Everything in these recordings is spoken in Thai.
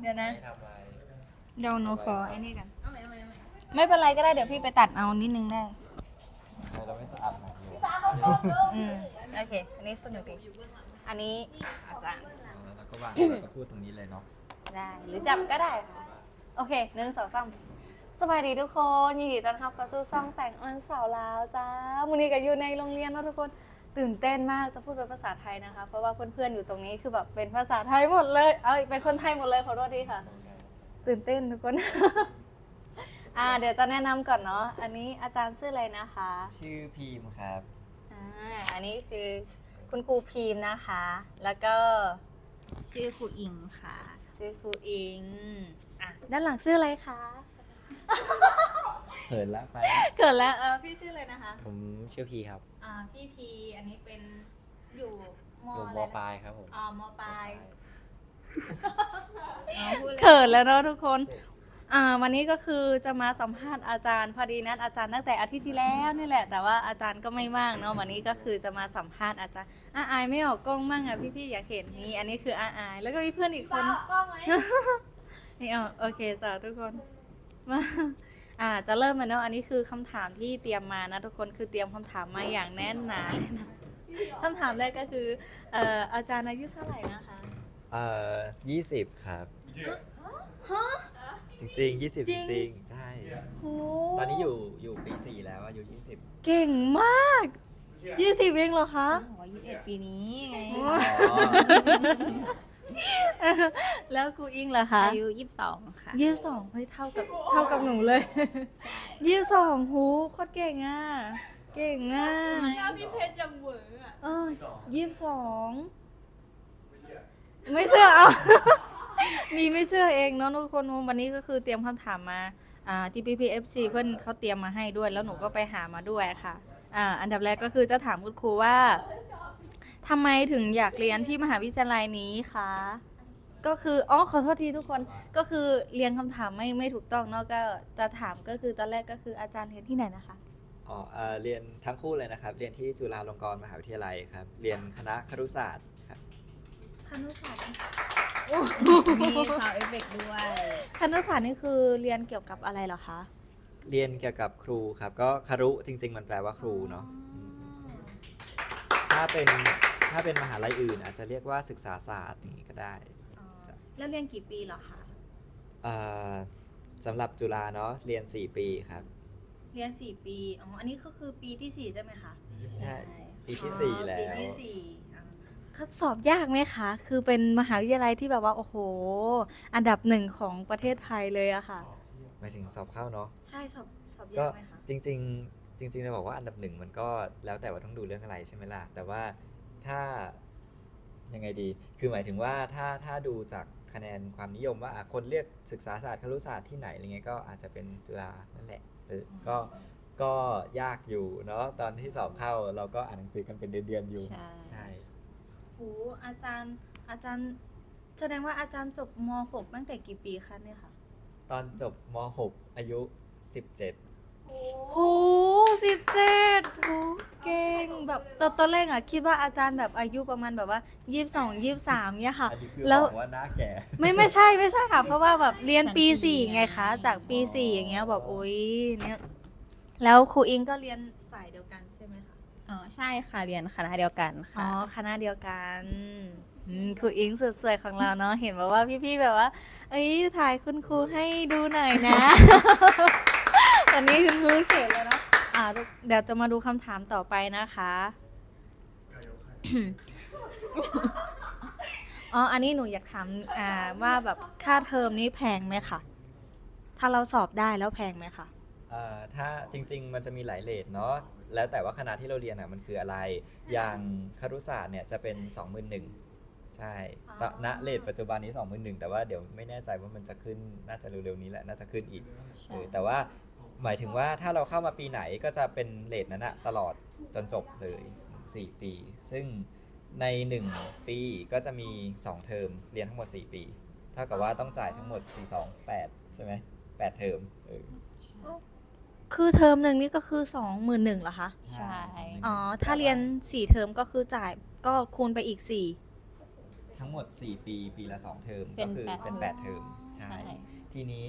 เดี๋ยวนะไม่ทำอะไรเดี๋ยวหนูขอไอ้นี่กันไม่เป็นไรก็ได้เดี๋ยวพี่ไปตัดเอานิดนึงได้ เราไม่สะอาดหนักอยู่อืมโอเค อันนี้สนุกดีอันนี้อาจารย์แล้วก็วางแล้วก็พูดตรงนี้เลยเนาะได้ หรือจับก็ได้ค่ะ โอเคหนึ่งสองสามสวัสดีทุกคนยินดีต้อนรับเข้าสู่ซ่องแต่งออนสาวลาวจ้าวันนี้ก็อยู่ในโรงเรียนเนาะทุกคน ตื่นเต้นมากจะพูดเป็นภาษาไทยนะคะ เพราะว่าเพื่อนๆอยู่ตรงนี้คือแบบเป็นภาษาไทยหมดเลย เอ้ยเป็นคนไทยหมดเลยขอโทษทีค่ะ ตื่นเต้นทุกคน อ่า เดี๋ยวจะแนะนำก่อนเนาะอันนี้อาจารย์ชื่ออะไรนะคะชื่อพีมครับ อ่าอันนี้คือคุณครูพีมนะคะ แล้วก็ชื่อครูอิงค่ะ ชื่อครูอิงอะด้านหลังชื่ออะไรคะ เขินละไป เกิดแล้วเออพี่ชื่ออะไรนะคะ ผมชื่อพีครับอ่าพี่พีอันนี้เป็นอยู่มอยู่อะมไรนะปลายครับผมอ๋อมปลายอ๋อพูดเลยเขินแล้วเนาะทุกคนอ่าวันนี้ก็คือจะมาสัมภาษณ์อาจารย์พอดีนัดอาจารย์ตั้งแต่อาทิตย์ที่แล้วนี่แหละ แต่ว่าอาจารย์ก็ไม่ว่างเนาะวันนี้ก็คือจะมาสัมภาษณ์อาจารย์อาอายไม่ออกกล้องมั่งอะพี่ๆอยากเห็นนี่อันนี้คืออาอาย แล้วก็มีเพื่อนอีกคนนี่เอาโอเคจ้ะทุกคนมา อ่าจะเริ่มแล้วเนาะอันนี้คือคำถามที่เตรียมมานะทุกคนคือเตรียมคำถามมาอย่างแน่นหนาเลยนะคำถามแรกก็คือเอ่ออาจารย์อายุเท่าไหร่นะคะ เอ่อยี่สิบครับ ฮะจริงๆยี่สิบจริจงริงๆใช่ โหตอนนี้อยู่อยู่ปีสี่แล้วอายุยี่สิบเก่งมาก ยี่สิบเองเหรอคะอ๋อยี่สิบเอ็ดปีนี้ไง แล้วครูอิงเหรอคะอายุยี่สิบสองค่ะยี่สิบสองเฮ้ยเท่ากับเท่ากับหนูเลยยี่สิบสองหูโคตรเก่งอะเก่งอะหน้าพี่เพชรยังเหวออะเออยี่สิบสองไม่เชื่อเอามีไม่เชื่อเองเนาะทุกคนวันนี้ก็คือเตรียมคำถามมาอ่าที่ PPFC เพื่อนเขาเตรียมมาให้ด้วย แล้วหนูก็ไปหามาด้วยค่ะอ่าอันดับแรกก็คือจะถามคุณครูว่า ทำไมถึงอยากเรียนที่มหาวิทยาลัยนี้คะ ก็คือ อ๋อ ขอโทษทีทุกคน ก็คือเรียงคำถามไม่ไม่ถูกต้องเนาะ ก็จะถามก็คือตอนแรกก็คืออาจารย์เรียนที่ไหนนะคะ อ๋อเอ่อเรียนทั้งคู่เลยนะครับ เรียนที่จุฬาลงกรณ์มหาวิทยาลัยครับ เรียนคณะครุศาสตร์ครับ คณะศาสตร์มีซาวเอฟเฟกด้วย คณะศาสตร์นี่คือเรียนเกี่ยวกับอะไรเหรอคะ เรียนเกี่ยวกับครูครับ ก็คารุจริง ๆ มันแปลว่าครูเนาะมถ้าเป็น ถ้าเป็นมหาลัยอื่นอาจจะเรียกว่าศึกษาศาสตร์อย่างนี้ก็ได้แล้วเรียนกี่ปีเหรอคะเอ่อสำหรับจุฬาเนาะเรียน 4 ปีครับ เรียนสี่ปีอ๋ออันนี้ก็คือปีที่สี่ใช่ไหมคะใช่ปีที่อ๋อสี่แล้ว ปีที่สี่อ่าเขาสอบยากไหมคะ คือเป็นมหาวิทยาลัยที่แบบว่า โอ้โห อันดับหนึ่งของประเทศไทยเลยอะค่ะ หมายถึงสอบเข้าเนาะ ใช่สอบสอบก็ยากไหมคะจริงๆ จริงๆจะบอกว่าอันดับหนึ่งมันก็แล้วแต่ว่าต้องดูเรื่องอะไรใช่ไหมล่ะ แต่ว่า ถ้ายังไงดี คือหมายถึงว่าถ้าถ้าดูจากคะแนนความนิยมว่าอะคนเลือกศึกษาศาสตร์ครุศาสตร์ที่ไหนอะไรเงี้ยก็อาจจะเป็นจุฬานั่นแหละเออก็ก็ยากอยู่เนาะตอนที่สอบเข้าเราก็อ่านหนังสือกันเป็นเดือนๆอยู่ ใช่ ใช่ โหอาจารย์อาจารย์ แสดงว่าอาจารย์จบม .6 ตั้งแต่กี่ปีคะเนี่ยค่ะ ตอนจบม .6 อายุ 17 โหสิบเจ็ดโหเก่งแบบตอนตอนแรกอะคิดว่าอาจารย์แบบอายุประมาณแบบว่ายี่สิบสองยี่สิบสามเนี่ยค่ะ อันนี้คือแล้วบอกว่าหน้าแก่ ไม่ไม่ใช่ไม่ใช่ค่ะ เพราะว่าแบบเรียนปีชั้นปีสี่ไงคะ จากปีสี่อย่างเงี้ยแบบโอ๊ยเนี่ยแล้วครูอิงก็เรียนสายเดียวกันใช่ไหมคะ อ๋อใช่ค่ะเรียนคณะเดียวกันอ๋ค่ะ อคณะเดียวกันอืมครูอิงสุดสวยของเราเนาะ เห็นบอกว่าพี่ๆแบบว่า เอ้ยถ่ายคุณครูให้ดูหน่อยนะต อนนี้คุณครูเสร็จแล้วเนาะอ่าเดี๋ยวจะมาดูคำถามต่อไปนะคะ อ๋อ อันนี้หนูอยากถามอ่าว่าแบบค่าเทอมนี้แพงไหมคะถ้าเราสอบได้แล้วแพงไหมคะ เอ่อถ้าจริงๆ มันจะมีหลายเลทเนาะแล้วแต่ว่าคณะที่เราเรียนอะมันคืออะไร อย่างครุศาสตร์เนี่ยจะเป็น 21,000ใช่ตณเลทปัจจุบันนี้ 21,000แต่ว่าเดี๋ยวไม่แน่ใจว่ามันจะขึ้นน่าจะเร็วๆนี้แหละน่าจะขึ้นอีกใช่ เออแต่ว่า หมายถึงว่าถ้าเราเข้ามาปีไหนก็จะเป็นเลทนั้นอะตลอดจนจบเลย 4 ปี ซึ่งใน 1 ปีก็จะมี 2 เทอมเรียนทั้งหมด 4 ปี เท่ากับว่าต้องจ่ายทั้งหมด 4 2 8 ใช่ไหม8เทอมเออคือเทอมหนึ่งนี่ก็คือสองหมื่นหนึ่งเหรอคะ ใช่ อ๋อ ถ้าเรียนสี่เทอมก็คือจ่ายก็คูณไปอีกสี่ ทั้งหมด 4 ปี ปีละ 2 เทอมเป็ก็นคือแปดเป็นเทอม8เทอม ใช่ใช่ทีนี้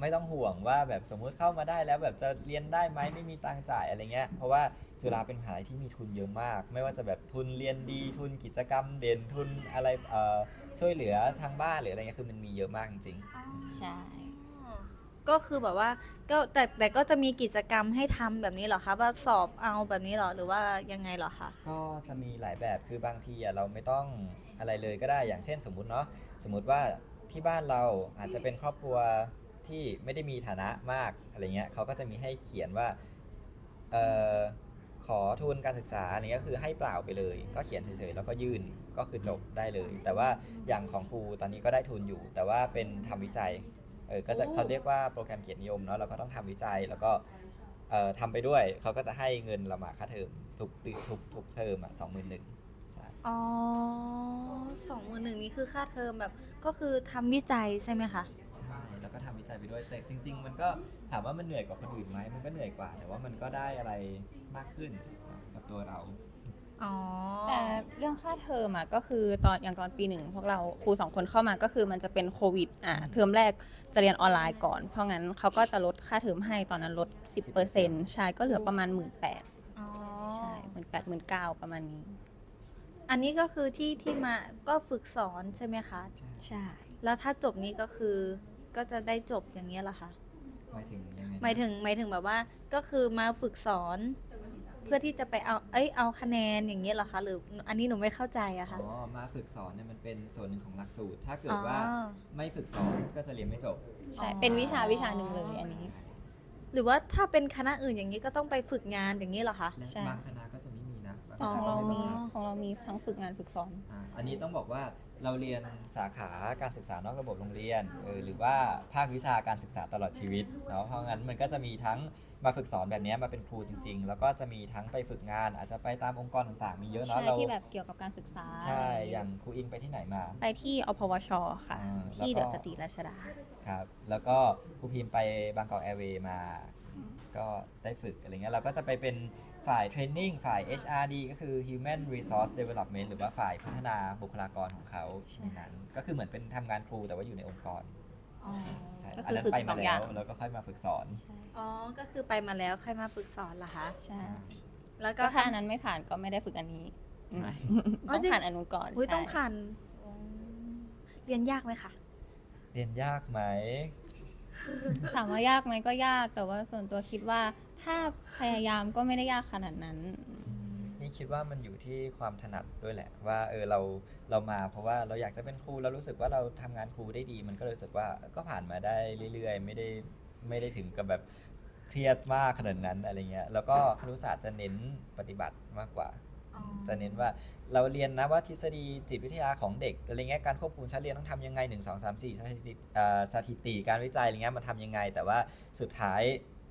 ไม่ต้องห่วงว่าแบบสมมุติเข้ามาได้แล้วแบบจะเรียนได้ไหมไม่มีตังค์จ่ายอะไรเงี้ยเพราะว่าจุฬาเป็นมหาลัยที่มีทุนเยอะมาก ไม่ว่าจะแบบทุนเรียนดีทุนกิจกรรมเด่นทุนอะไรเอ่อช่วยเหลือทางบ้านหรืออะไรเงี้ยคือมันมีเยอะมากจริงใช่ ก็คือแบบว่าก็แต่แต่ก็จะมีกิจกรรมให้ทำแบบนี้เหรอคะว่าสอบเอาแบบนี้เหรอหรือว่ายังไงเหรอคะ ๆก็จะมีหลายแบบคือบางทีอะเราไม่ต้องอะไรเลยก็ได้อย่างเช่นสมมุติเนาะสมมุติว่าที่บ้านเราอาจจะเป็นครอบครัว ที่ไม่ได้มีฐานะมากอะไรเงี้ยเขาก็จะมีให้เขียนว่าเอ่อขอทุนการศึกษาอะไรเงี้ยคือให้เปล่าไปเลย ก็เขียนเฉยๆแล้วก็ยื่นก็คือจบได้เลย แต่ว่าอย่างของครูตอนนี้ก็ได้ทุนอยู่ แต่ว่าเป็นทำวิจัยเออก็จะโอ้เขาเรียกว่าโปรแกรมเกียรตินิยมเนาะเราก็ต้องทำวิจัยแล้วก็เอ่อทำไปด้วยเขาก็จะให้เงินเรามาค่าเทอมทุกปีทุกทุกเทอมอะสองหมื่นหนึ่งใช่อ๋อสองหมื่นหนึ่งนี้คือค่าเทอมแบบก็คือทำวิจัยใช่ไหมคะใช่ แล้วก็ทำวิจัยไปด้วยแต่จริง ๆ มันก็ถามว่ามันเหนื่อยกว่าคนอื่นไหมมันก็เหนื่อยกว่า แต่ว่ามันก็ได้อะไรมากขึ้นกับตัวเรา อ๋อแต่เรื่องค่าเทอมอะก็คือตอนอย่างตอนปีหนึ่งพวกเราครูสองคนเข้ามาก็คือมันจะเป็นโควิดอะเทอมแรกจะเรียนออนไลน์ก่อน เพราะงั้นเขาก็จะลดค่าเทอมให้ตอนนั้นลด 10%ใช่ก็เหลือประมาณ 1 8ื่นอ๋อใช่หมื่นแปดหมื่นเก้าประมาณนี้ อันนี้ก็คือที่ที่มาก็ฝึกสอนใช่ไหมคะ ใช่ แล้วถ้าจบนี้ก็คือ ก็จะได้จบอย่างนี้ยเหรอคะหมายถึงยังไงหมายถึงหมายถึงแบบว่าก็คือมาฝึกสอน เพื่อที่จะไปเอาเอ้ยเอาคะแนนอย่างนี้ยเหรอคะหรืออันนี้หนูไม่เข้าใจอะค่ะ อ๋อมาฝึกสอนเนี่ยมันเป็นส่วนหนึ่งของหลักสูตร ถ้าเกิดว่าอ๋อ ไม่ฝึกสอนก็จะเรียนไม่จบ ใช่อ๋อเป็นวิชาวิชาหนึ่งเลยอันนี้ หรือว่าถ้าเป็นคณะอื่นอย่างนี้ก็ต้องไปฝึกงานอย่างนี้เหรอคะ และใช่ บางคณะ ก็จะไม่มีนะบางแต่ของคณะเราก็ไม่มีบังคับของเรามีทั้งฝึกงานฝึกสอนอ่าอันนี้ต้องบอกว่าเราเรียนสาขาการศึกษานอกระบบโรงเรียนเออหรือว่าภาควิชาการศึกษาตลอดชีวิตเนาะเพราะงั้นมันก็จะมีทั้งมาฝึกสอนแบบเนี้ยมาเป็นครูจริง ๆ แล้วก็จะมีทั้งไปฝึกงาน อาจจะไปตามองค์กรต่างๆ มีเยอะใช่เนาะเราที่แบบเกี่ยวกับการศึกษาใช่อย่างครูอิงไปที่ไหนมา ไปที่อพวช ค่ะ อ่าที่แล้เดวก็ อะสตรีราชดา ครับแล้วก็ครูพิมพ์ไปบางกอกแอร์เวย์มา ก็ได้ฝึกอะไรเงี้ยเราก็จะไปเป็น ฝ่ายเทรนนิ่งฝ่าย HRD ก็คือ Human Resource Development หรือว่าฝ่ายพัฒนาบุคลากรของเขาใช่ในนั้น ก็คือเหมือนเป็นทำงานครูแต่ว่าอยู่ในองค์กรอ๋อใช่ก็อันคือนั้นฝึกไปสมาองอแล้ย่าง วแล้วก็ค่อยมาฝึกสอนใช่อ๋อ ก็คือไปมาแล้วค่อยมาฝึกสอนเหรอคะ ใช่ แล้วก็ก็ถ้าอันนั้นไม่ผ่านก็ไม่ได้ฝึกอันนี้อืมใช่ อ๋อต้องจริง ผ่านอันนู้นก่อนอุ้ยใช่ต้องผ่านอ๋อเรียนยากไหมคะ เรียนยากไหมถามว่ายากไหมก็ยากแต่ว่าส่วนตัวคิดว่า ถ้าพยายามก็ไม่ได้ยากขนาดนั้น นี่คิดว่ามันอยู่ที่ความถนัดด้วยแหละ ว่าเออเราเรามาเพราะว่าเราอยากจะเป็นครูเรารู้สึกว่าเราทำงานครูได้ดี มันก็เลยรู้สึกว่าก็ผ่านมาได้เรื่อยๆ ไม่ได้ไม่ได้ถึงกับแบบเครียดมากขนาดนั้นอะไรเงี้ยแล้วก็ครุศาสตร์จะเน้นปฏิบัติมากกว่า จะเน้นว่าเราเรียนนะว่าทฤษฎีจิตวิทยาของเด็กอะไรเงี้ยการควบคุมชั้นเรียนต้องทำยังไง 1 2 3 4สถิติเอ่อสถิติการวิจัยอะไรเงี้ยมันทำยังไง แต่ว่าสุดท้าย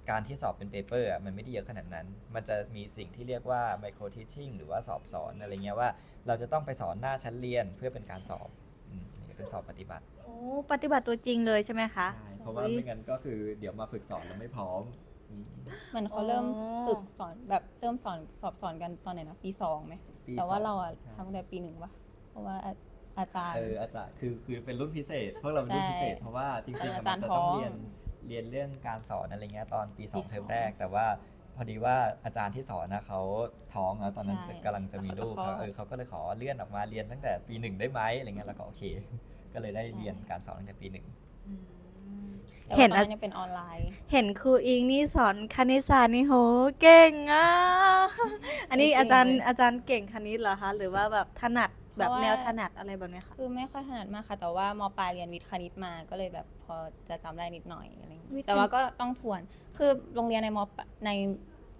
การที่สอบเป็นเปเปอร์อะมันไม่ได้เยอะขนาดนั้น มันจะมีสิ่งที่เรียกว่า micro teaching หรือว่าสอบสอนอะไรเงี้ยว่า เราจะต้องไปสอนหน้าชั้นเรียนเพื่อเป็นการสอบอืมนี่เป็นสอบปฏิบัติโอ้ปฏิบัติตัวจริงเลยใช่ไหมคะ ใช่เพราะว่าไม่งั้นก็คือเดี๋ยวมาฝึกสอนแล้วไม่พร้อมอืมเหมือนเขาเริ่มฝึกสอนแบบเริ่มสอนสอบสอนกันตอนไหนนะปีสองไหม ปีแต่ว่าสองเราอะใช่ ทำตั้งแต่ปีหนึ่งปะเพราะว่าอาอาจารย์ เอออาจารย์คือคือเป็นรุ่นพิเศษพวกเราเป็นรุ่นพิเศษ ใช่เพราะว่าจริงๆอะอามัจารนย์จะต้องท้อง เรียน เรียนเรื่องการสอนอะไรเงี้ยตอนปีสองปีสองเทอมแรก แต่ว่าพอดีว่าอาจารย์ที่สอนนะเขาท้องแล้วตอนนั้นใช่จะกำลังจะมีลูกแล้วเขาจะคลอดเขาเออเขาก็เลยขอเลื่อนออกมาเรียนตั้งแต่ปีหนึ่งได้ไหมอะไรเงี้ยแล้วก็โอเค ก็เลยได้ใช่เรียนการสอนตั้งแต่ปีหนึ่งแต่เห็ว่านตอนอะนั้นยังเป็นออนไลน์ เห็นครูอิงนี่สอนคณิตศาสตร์นี่โหเก่งอะ อันนี้เก่งอาจารย์เลย อาจารย์เก่งคณิตเหรอคะ หรือว่าแบบถนัด แบบเพราะว่าแนวถนัดอะไรแบบเนี้ยคะคือไม่ค่อยถนัดมากค่ะ แต่ว่ามปลายเรียนวิทย์คณิตมาก็เลยแบบพอจะจำได้นิดหน่อยอะไรอย่างวิเงี้ทย์ยแต่ว่าก็ต้องทวน คือโรงเรียนในมปใน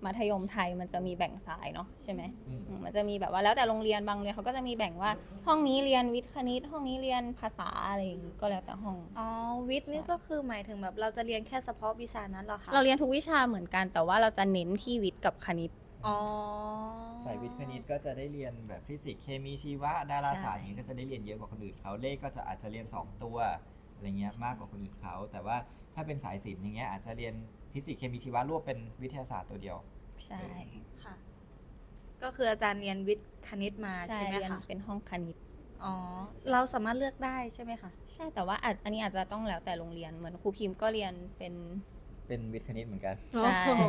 มัธยมไทยมันจะมีแบ่งสายเนาะใช่ไหมอืม อืมมันจะมีแบบว่าแล้วแต่โรงเรียนบางโรงเรียนเขาก็จะมีแบ่งว่า ห้องนี้เรียนวิทย์คณิต ห้องนี้เรียนภาษาอะไรอย่างงี้ก็แล้วแต่ห้อง อ๋อวิทย์นี่ก็คือหมายถึงแบบเราจะเรียนแค่เฉพาะวิชานั้นเหรอคะเราเรียนทุกวิชาเหมือนกันแต่ว่าเราจะเน้นที่วิทย์กับคณิต อ๋อ สายวิทย์คณิตก็จะได้เรียนแบบฟิสิกส์เคมีชีวะดาราศาสตร์ใช่อย่างนี้ก็จะได้เรียนเยอะกว่าคนอื่นเขาเลขก็จะอาจจะเรียน 2 ตัวอะไรเงี้ยมากกว่าคนอื่นเขาแต่ว่าถ้าเป็นสายศิลป์อย่างเงี้ยอาจจะเรียนฟิสิกส์เคมีชีวะรวบเป็นวิทยาศาสตร์ตัวเดียว ใช่ ค่ะ ก็คืออาจารย์เรียนวิทย์คณิตมาใช่ใช่ไหมเรียนคะเป็นห้องคณิต อ๋อ เราสามารถเลือกได้ใช่ไหมคะ ใช่แต่ว่าอาจอันนี้อาจจะต้องแล้วแต่โรงเรียนเหมือนครูพิมพ์ก็เรียนเป็น เป็นวิทย์คณิตเหมือนกันใช่โอ้โห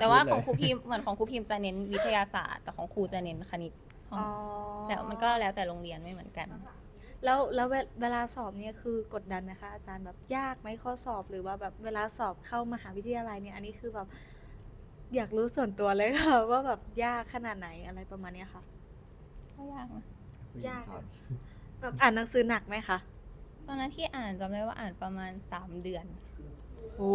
แต่ว่าพูดเลยของครูพิมพ์เหมือนของครูพิมพ์จะเน้นวิทยาศาสตร์ แต่ของครูจะเน้นคณิตอ๋อแต่มันก็แล้วแต่โรงเรียนไม่เหมือนกัน แล้วแล้วเวเวลาสอบเนี่ยคือกดดันไหมคะอาจารย์แบบยากไหมข้อสอบหรือว่าแบบเวลาสอบเข้ามหาวิทยาลัยเนี่ยอันนี้คือแบบอยากรู้ส่วนตัวเลยค่ะ ว่าแบบยากขนาดไหนอะไรประมาณเนี้ยค่ะ ก็ยากนะ ยาก แบบอ่านหนังสือหนักไหมคะ ตอนนั้นที่อ่านจำได้ว่าอ่านประมาณ3เดือน โอ้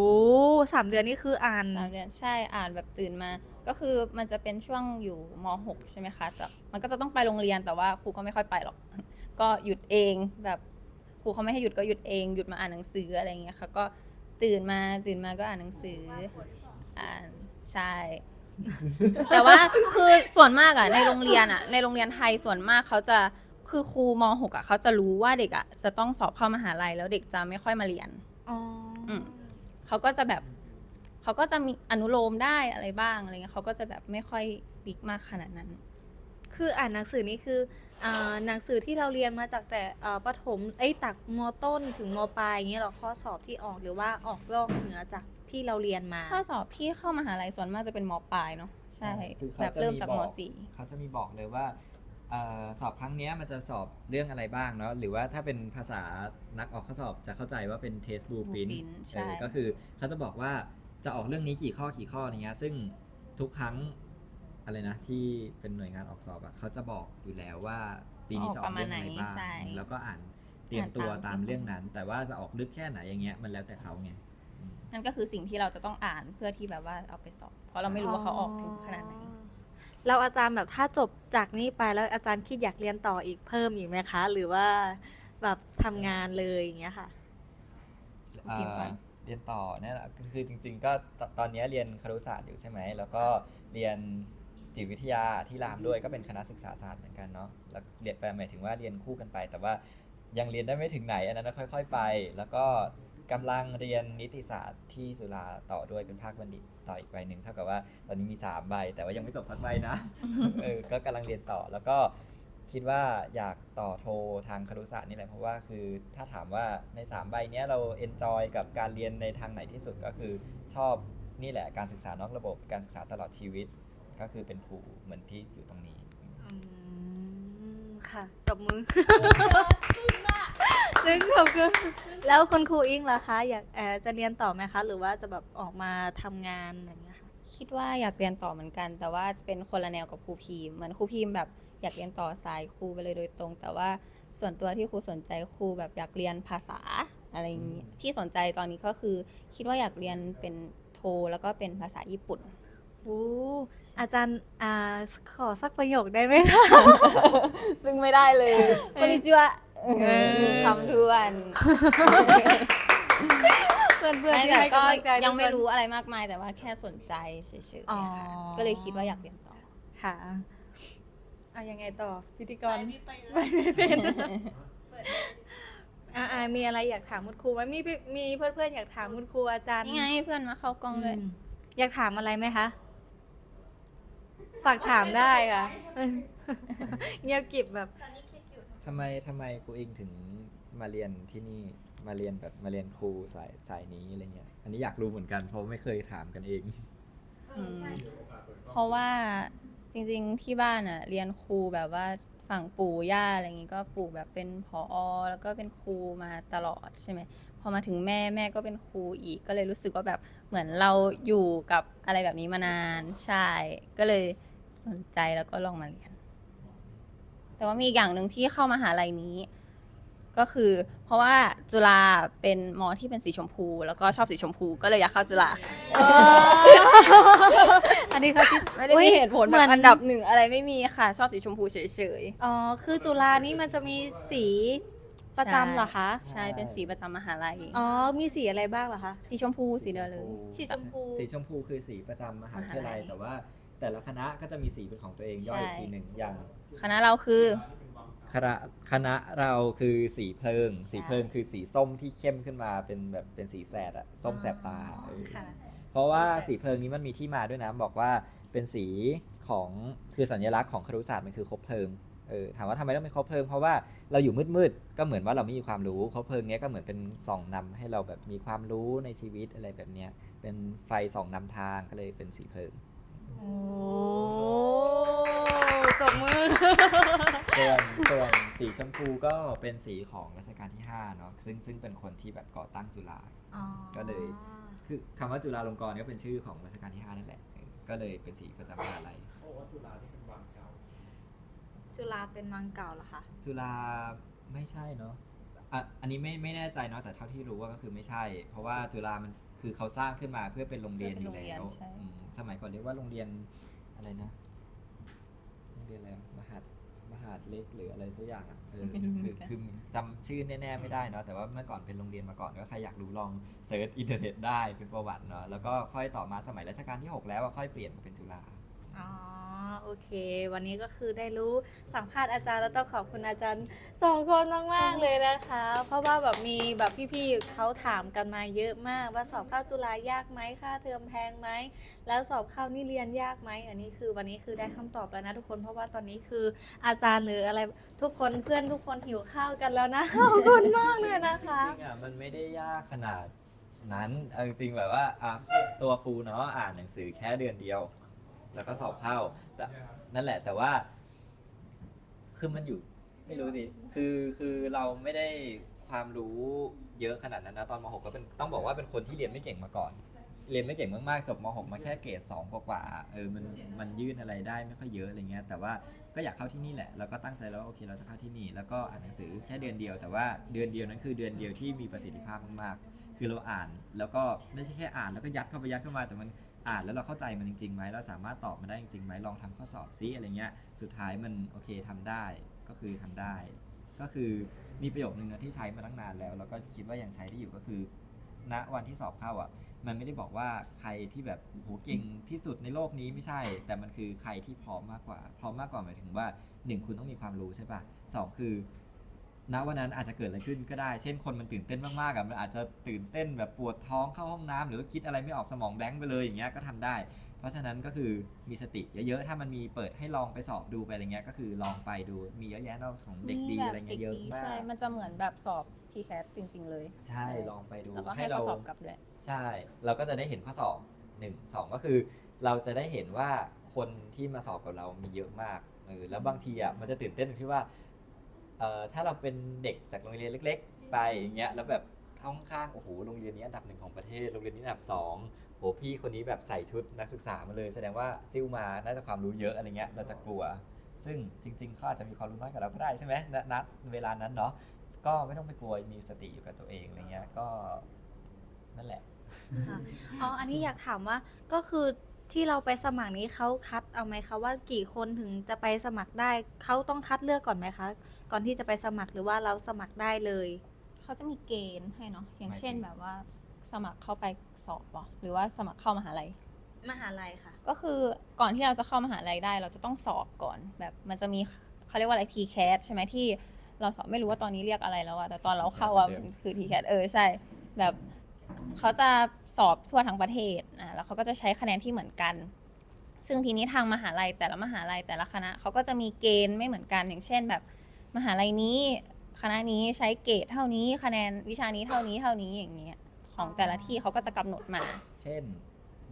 สามเดือนนี่คืออ่าน สามเดือนใช่อ่านแบบตื่นมา ก็คือมันจะเป็นช่วงอยู่ม .6 ใช่ไหมคะแต่มันก็จะต้องไปโรงเรียนแต่ว่าครูก็ไม่ค่อยไปหรอก ก็หยุดเองแบบครูเขาไม่ให้หยุดก็หยุดเองหยุดมาอ่านหนังสืออะไรอย่างเงี้ยค่ะก็ตื่นมาตื่นมาก็อ่านหนังสืออ่านใช่ แต่ว่าคือส่วนมากอะในโรงเรียนอะในโรงเรียนไทยส่วนมากเขาจะคือครูม .6 อะเขาจะรู้ว่าเด็กอะจะต้องสอบเข้ามหาลัยแล้วเด็กจะไม่ค่อยมาเรียน อ๋ออม เขาก็จะแบบเขาก็จะมีอนุโลมได้อะไรบ้างอะไรเงี้ยเขาก็จะแบบไม่ค่อยฟิกมากขนาดนั้น คืออ่านหนังสือนี่คืออ่าหนังสือที่เราเรียนมาจากแต่อ่าประถมเอ้ยตักมต้นถึงมปลายอย่างเงี้ยเหรอข้อสอบที่ออกหรือว่าออกลอกเหนือจากที่เราเรียนมา ข้อสอบที่เข้ามหาลัยส่วนมากจะเป็นมปลายเนาะใช่คือเขาแบบเริ่มจากจะมีมบอกสี่ เขาจะมีบอกเลยว่า เอ่อสอบครั้งเนี้ยมันจะสอบเรื่องอะไรบ้างเนาะหรือว่าถ้าเป็นภาษานักออกข้อสอบจะเข้าใจว่าเป็น test blueprint blueprint ใช่ เออก็คือเขาจะบอกว่าจะออกเรื่องนี้กี่ข้อกี่ข้ออะไรเงี้ยซึ่งทุกครั้งอะไรนะที่เป็นหน่วยงานออกสอบอะเขาจะบอกอยู่แล้วว่าปีนี้จะออกเรื่องอะไรบ้างใช่แล้วก็อ่านเตรียมตัวอ่านตาตามม เรื่องนั้น แต่ว่าจะออกลึกแค่ไหนอย่างเงี้ยมันแล้วแต่เขาไงอืมนั่นก็คือสิ่งที่เราจะต้องอ่านเพื่อที่แบบว่าเอาไปสอบ เพราะเราไม่รู้ว่าเขาออกถึงขนาดไหน เราอาจารย์แบบถ้าจบจากนี้ไปแล้วอาจารย์คิดอยากเรียนต่ออีกเพิ่มอีกไหมคะ หรือว่าแบบทำงานเลยอย่างเงี้ยค่ะเอ่อพิมพ์ก่อนเรียนต่อเนี่ยแหละก็คือจริง ๆ ก็ตตอนเนี้ยเรียนครุศาสตร์อยู่ใช่ไหม แล้วก็เรียนจิตวิทยาที่รามด้วยก็เป็นคณะศึกษาศาสตร์เหมือนกันเนาะแล้วเรียนไปหมายถึงว่าเรียนคู่กันไป แต่ว่ายังเรียนได้ไม่ถึงไหนอันนั้นนะค่อย ๆ ไป แล้วก็ กำลังเรียนนิติศาสตร์ที่จุฬาต่อด้วยเป็นภาคบัณฑิตต่ออีกใบหนึ่งเท่ากับว่าตอนนี้มีสามใบ แต่ว่ายังไม่จบสักใบนะเออก็กำลังเรียนต่อแล้วก็คิดว่าอยากต่อโททางครุศาสตร์นี่แหละเพราะว่าคือถ้าถามว่าใน 3 ใบเนี้ยเราเอนจอยกับการเรียนในทางไหนที่สุดก็คือชอบนี่แหละการศึกษานอกระบบการศึกษาตลอดชีวิต ก็คือเป็นครูเหมือนที่อยู่ตรงนี้อืม ค่ะตบมือ ซึ่งขอบคุณแล้วคุณครูอิงล่ะคะ อยากเออจะเรียนต่อไหมคะ หรือว่าจะแบบออกมาทำงานอย่างเงี้ยค่ะคิดว่าอยากเรียนต่อเหมือนกัน แต่ว่าจะเป็นคนละแนวกับครูพีมเหมือนครูพีมแบบอยากเรียนต่อสายครูไปเลยโดยตรง แต่ว่าส่วนตัวที่ครูสนใจครูแบบอยากเรียนภาษาอะไรอย่างนี้อืมที่สนใจตอนนี้ก็คือ คิดว่าอยากเรียนเป็นโทแล้วก็เป็นภาษาญี่ปุ่น โอ้ อาจารย์อ่าขอสักประโยคได้ไหมคะ ซึ่งไม่ได้เลยก็นิจิวะเออ มีคำทวนเพื่อนเพื่อนไม่ที่แต่ให้ก็กำลังใจยังไม่ทุกคนรู้อะไรมากมาย แต่ว่าแค่สนใจเฉยๆอ๋อค่ะก็เลยคิดว่าอยากเรียนต่อ ค่ะเอายังไงต่อพิธีกไปรไม่ไปไม่ไม่เป็นอ่าอ่ามีอะไรอยากถามคุณครูไหมมีพี่มีเพื่อนเพื่อนๆอยากถามคุณครูอาจารย์นี่ไงเพื่อนมาเข้ากล้องเลย อืมอยากถามอะไรไหมคะ ฝากถามได้ค่ะ เงียบกริบแบบตอนนี้คิดอยู่ทำไมทำไมครูอิงถึงมาเรียนที่นี่มาเรียนแบบมาเรียนครูสายสายนี้อะไรเงี้ย อันนี้อยากรู้เหมือนกันเพราะไม่เคยถามกันเองเออใช่เพราะว่าจริงๆที่บ้านอะ เรียนครูแบบว่าฝั่งปู่ย่าอะไรอย่างงี้ก็ปู่แบบเป็นผอแล้วก็เป็นครูมาตลอดใช่ไหมพอมาถึงแม่แม่ก็เป็นครูอีกก็เลยรู้สึกว่าแบบเหมือนเราอยู่กับอะไรแบบนี้มานานใช่ก็เลย สนใจแล้วก็ลองมาเรียน แต่ว่ามีอีกอย่างหนึ่งที่เข้ามาหาลัยนี้ ก็คือ เพราะว่าจุฬาเป็นมอที่เป็นสีชมพู แล้วก็ชอบสีชมพูก็เลยอยากเข้าจุฬาค่ะอันนี้เขาที่ไม่ได้อุ๊ยมีเหตุผลเหแบมือนบอันดับหนึ่งอะไรไม่มีค่ะ ชอบสีชมพูเฉยอ๋อ คือจุฬานี่มันจะมีสีประจำเหรอคะๆใช่เป็นสีประจำมหาลัยอ๋อ มีสีอะไรบ้างเหรอคะ สีชมพูสีเดียวเลย สีชมพู สีชมพูคือสีประจำมหาวิทยาลัยมหาลัย แต่ว่า แต่ละคณะก็จะมีสีเป็นของตัวเองย่อยอีกใช่ทีหนึ่งอย่าง คณะเราคือ คณะคณะเราคือสีเพลิง สีเพลิงคือสีส้มที่เข้มขึ้นมาเป็นแบบเป็นสีแสดอะส้มแสบตาเออค่ะ เพราะว่าสีเพลิงนี้มันมีที่มาด้วยนะบอกว่าเป็นสีของคือสัญลักษณ์ของครุศาสตร์มันคือคบเพลิงเออถามว่าทำไมต้องเป็นคบเพลิงเพราะว่าเราอยู่มืดๆก็เหมือนว่าเราไม่มีความรู้คบเพลิงเนี้ยก็เหมือนเป็นส่องนำให้เราแบบมีความรู้ในชีวิตอะไรแบบเนี้ยเป็นไฟส่องนำทางก็เลยเป็นสีเพลิง โอ้ตบมือ ส่วนส่วนสีชมพูก็เป็นสีของรัชกาลที่5เนาะซึ่งซึ่งเป็นคนที่แบบก่อตั้งจุฬา อ๋อก็เลย คือคำว่าจุฬาลงกรณ์ก็เป็นชื่อของรัชกาลที่5นั่นแหละเออก็เลยเป็นสีประจำมหาลัยจุฬาเป็นวังเก่าเหรอคะ จุฬาไม่ใช่เนาะอะอันนี้ไม่ไม่แน่ใจเนาะแต่เท่าที่รู้ว่าก็คือไม่ใช่ เพราะว่าจุฬามัน คือเขาสร้างขึ้นมาเพื่อเป็นโรงเรียนอยู่แล้วเพื่อเป็นโรงเรียนใช่ อืมสมัยก่อนเรียกว่าโรงเรียนอะไรนะโรงเรียนอะไรวะมหาดมหาดเล็กหรืออะไรสักอย่างอะเออคือคือจำชื่อแน่ๆไม่ได้เนาะแต่ว่าเมื่อก่อนเป็นโรงเรียนมาก่อนก็ใครอยากรู้ลองเซิร์ชอินเทอร์เน็ตได้เป็นประวัติเนาะแล้วก็ค่อยต่อมาสมัยรัชกาลที่หกแล้วก็ค่อยเปลี่ยนมาเป็นจุฬา อ๋อ โอเค วันนี้ก็คือได้รู้สัมภาษณ์อาจารย์แล้วต้องขอบคุณอาจารย์สองคนมากๆเลยนะคะ เพราะว่าแบบมีแบบพี่ๆเขาถามกันมาเยอะมาก ว่าสอบเข้าจุฬายากไหมค่าเทอมแพงไหมแล้วสอบเข้านี่เรียนยากไหมอันนี้คือวันนี้คือได้คำตอบแล้วนะทุกคนเพราะว่าตอนนี้คืออาจารย์หรืออะไรทุกคนเพื่อนทุกคนหิวข้าวกันแล้วนะขอบคุณมากเลยนะคะจริงๆอะมันไม่ได้ยากขนาดนั้นเอาจริงๆแบบว่าอะตัวครูเนาะอ่านหนังสือแค่เดือนเดียว แล้วก็สอบเข้าแต่นั่นแหละแต่ว่า คือมันอยู่ ไม่รู้ดิคือคือเราไม่ได้ความรู้เยอะขนาดนั้นนะตอนม .6 ก็เป็นต้องบอกว่าเป็นคนที่เรียนไม่เก่งมาก่อน เรียนไม่เก่งมากๆจบม .6 มาแค่เกรด2กว่าๆเออมันมันยื่นอะไรได้ไม่ค่อยเยอะอะไรเงี้ยแต่ว่าก็อยากเข้าที่นี่แหละแล้วก็ตั้งใจแล้วว่าโอเคเราจะเข้าที่นี่แล้วก็อ่านหนังสือแค่เดือนเดียว แต่ว่าเดือนเดียวนั้นคือเดือนเดียวที่มีประสิทธิภาพมากๆ คือเราอ่านแล้วก็ไม่ใช่แค่อ่านแล้วก็ยัดเข้าไปยัดเข้ามาแต่มัน อ่านแล้วเราเข้าใจมันจริงๆไหมเราสามารถตอบมันได้จริงๆไหมลองทำข้อสอบซิอะไรเงี้ยสุดท้ายมันโอเคทำได้ก็คือทำได้ ก็คือมีประโยคนึงนะที่ใช้มาตั้งนานแล้ว แล้วก็คิดว่ายังใช้ได้อยู่ก็คือ ณวันที่สอบเข้าอะ มันไม่ได้บอกว่าใครที่แบบโหเก่งที่สุดในโลกนี้ไม่ใช่ แต่มันคือใครที่พร้อมมากกว่า พร้อมมากกว่าหมายถึงว่าหนึ่งคุณต้องมีความรู้ใช่ปะสองคือ ณวันนั้นอาจจะเกิดอะไรขึ้นก็ได้ เช่นคนมันตื่นเต้นมากๆอะมันอาจจะตื่นเต้นแบบปวดท้องเข้าห้องน้ำหรือว่าคิดอะไรไม่ออกสมองแบงค์ไปเลยอย่างเงี้ยก็ทำได้ เพราะฉะนั้นก็คือมีสติเยอะๆ ถ้ามันมีเปิดให้ลองไปสอบดูไปอะไรเงี้ยก็คือลองไปดูมีเยอะแยะเนอกของเด็กดีอะไรเงี้ยเยอะมากใช่ มันจะเหมือนแบบสอบทีแคสจริง ๆ เลย ใช่ลองไปดูแล้วก็ให้ข้อสอบกลับด้วยใช่ เราก็จะได้เห็นข้อสอบหนึ่งสองก็คือ เราจะได้เห็นว่าคนที่มาสอบกับเรามีเยอะมากเออแล้วบางทีอะมันจะตื่นเต้นตรงที่ว่า เอ่อถ้าเราเป็นเด็กจากโรงเรียนเล็ก ๆ ไปอย่างเงี้ยแล้วแบบข้าข้างๆโอ้โหโรงเรียนนี้อันดับหนึ่งของประเทศโรงเรียนนี้อันดับสองโหพี่คนนี้แบบใส่ชุดนักศึกษามาเลย แสดงว่าซิ่วมาน่าจะความรู้เยอะอะไรเงี้ยเราจะกลัว ซึ่งจริง ๆเขาอาจจะมีความรู้น้อยกว่าเราก็ได้ใช่ไหมณนัดเวลานั้นเนาะก็ไม่ต้องไปกลัวมีสติอยู่กับตัวเองอะไรเงี้ยก็นั่นแหละ อ๋อ อันนี้อยากถามว่าก็คือ ที่เราไปสมัครนี้เขาคัดเอาไหมคะว่ากี่คนถึงจะไปสมัครได้เขาต้องคัดเลือกก่อนไหมคะ ก่อนที่จะไปสมัครหรือว่าเราสมัครได้เลย เขาจะมีเกณฑ์ให้เนาะอย่างเช่นหมายถึงแบบว่า สมัครเข้าไปสอบเหรอหรือว่าสมัครเข้ามหาลัย มหาลัยค่ะ ก็คือก่อนที่เราจะเข้ามหาลัยได้ เราจะต้องสอบก่อน แบบมันจะมีเขาเรียกว่าอะไร TCAT ใช่ไหมที่ เราสอบไม่รู้ว่าตอนนี้เรียกอะไรแล้วอะแต่ตอนเราเข้าอะมันคือ TCAT เออใช่ แบบ เขาจะสอบทั่วทั้งประเทศอะแล้วเขาก็จะใช้คะแนนที่เหมือนกัน ซึ่งทีนี้ทางมหาลัยแต่ละมหาลัยแต่ละคณะเขาก็จะมีเกณฑ์ไม่เหมือนกัน อย่างเช่น แบบมหาลัยนี้ คณะนี้ใช้เกรดเท่านี้ คะแนนวิชานี้เท่านี้เท่านี้อย่างเงี้ยของแต่ละที่เขาก็จะกำหนดมา เช่น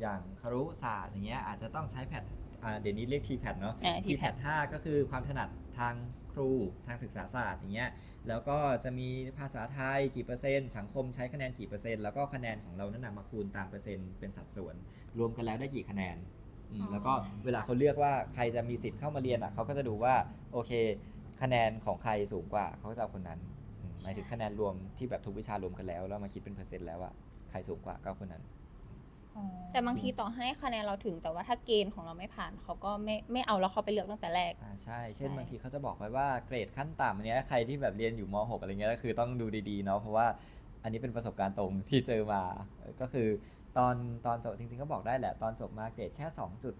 อย่างครุศาสตร์อย่างเงี้ยอาจจะต้องใช้แพทอ่าเดี๋ยวนี้เรียก t ีแพทเนาะอ่า t ีแพท5ก็คือความถนัดทาง ครูทางศึกษาศาสตร์อย่างเงี้ยแล้วก็จะมีภาษาไทยกี่เปอร์เซ็นต์สังคมใช้คะแนนกี่เปอร์เซ็นต์แล้วก็คะแนนของเรานั้นนะมาคูณตามเปอร์เซ็นต์เป็นสัดส่วน รวมกันแล้วได้กี่คะแนนอืมอ๋อแล้วก็เวลาเขาเลือกว่าใครจะมีสิทธิ์เข้ามาเรียนอะเขาก็จะดูว่าโอเค คะแนนของใครสูงกว่าเขาก็จะเอาคนนั้นอืมหมายถึงคะแนนรวมที่แบบทุกวิชารวมกันแล้วแล้วมาคิดเป็นเปอร์เซ็นต์แล้วอะใครสูงกว่าก็เอาคนนั้น แต่บางทีต่อให้คะแนนเราถึงแต่ว่าถ้าเกณฑ์ของเราไม่ผ่านเขาก็ไม่ไม่เอาแล้วเขาไปเลือกตั้งแต่แรก อ่าใช่ เช่นใช่ บางทีเขาจะบอกไว้ว่าเกรดขั้นต่ำอันเนี้ยใครที่แบบเรียนอยู่ม .6 อะไรเงี้ยก็คือต้องดูดีๆเนาะเพราะว่าอันนี้เป็นประสบการณ์ตรงที่เจอมาเออก็คือตอนตอนจบจริงๆก็บอกได้แหละ ตอนจบมาเกรดแค่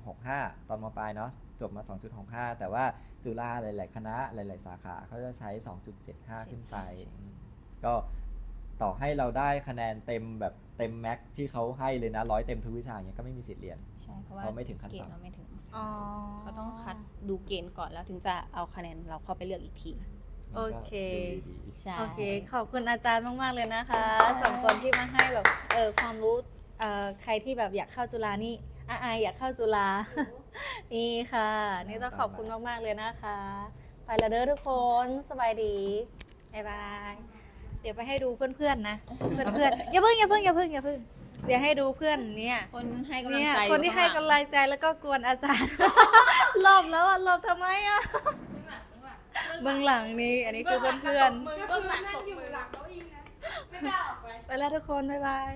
2.65 ตอนมปลายเนาะจบมา 2.65 แต่ว่าจุฬาหลาย ๆ คณะหลาย ๆ สาขาเขาจะใช้ 2.75 ขึ้นไปอืมก็ต่อให้เราได้คะแนนเต็มแบบ เต็มแม็กที่เขาให้เลยนะร้อยเต็มทุกวิชาเงี้ยก็ไม่มีสิทธิ์เรียน ใช่เพราะว่าเพราะไม่ถึงขั้นเกณฑ์ต่ำ เราไม่ถึงออ๋อ เขาต้องคัดดูเกณฑ์ก่อนแล้วถึงจะเอาคะแนนเราเข้าไปเลือกอีกทีโอเค ดูดีใช่ โอเค ขอบคุณอาจารย์มาก ๆ เลยนะคะสองคนที่มาให้แบบเออความรู้เอ่อใครที่แบบอยากเข้าจุฬานี่อาอายอยากเข้าจุฬา นี่ค่ะ นี่ต้องขอบคุณมาก ๆ เลยนะคะ ไปและเด้อทุกคนสบายดี บ๊ายบายเดี๋ยวไปให้ดูเพื่อนๆนะเพื่อนๆอย่าเพิ่งอย่าเพิ่งอย่าเพิ่งอย่าเพิ่งเดี๋ยวให้ดูเพื่อนเนี่ยคนให้กำลังเนี่ยใจคนที่ให้กำลังใจแล้วก็กวนอาจารย์ หลบแล้วอะหลบทำไมอะเบื้องหลังนี่อันนี้คือเพื่อนมือก็นั่งอยู่หลังเก้าอี้นะไม่กล้าออกไปๆไปแล้วทุกคนบ๊ายบาย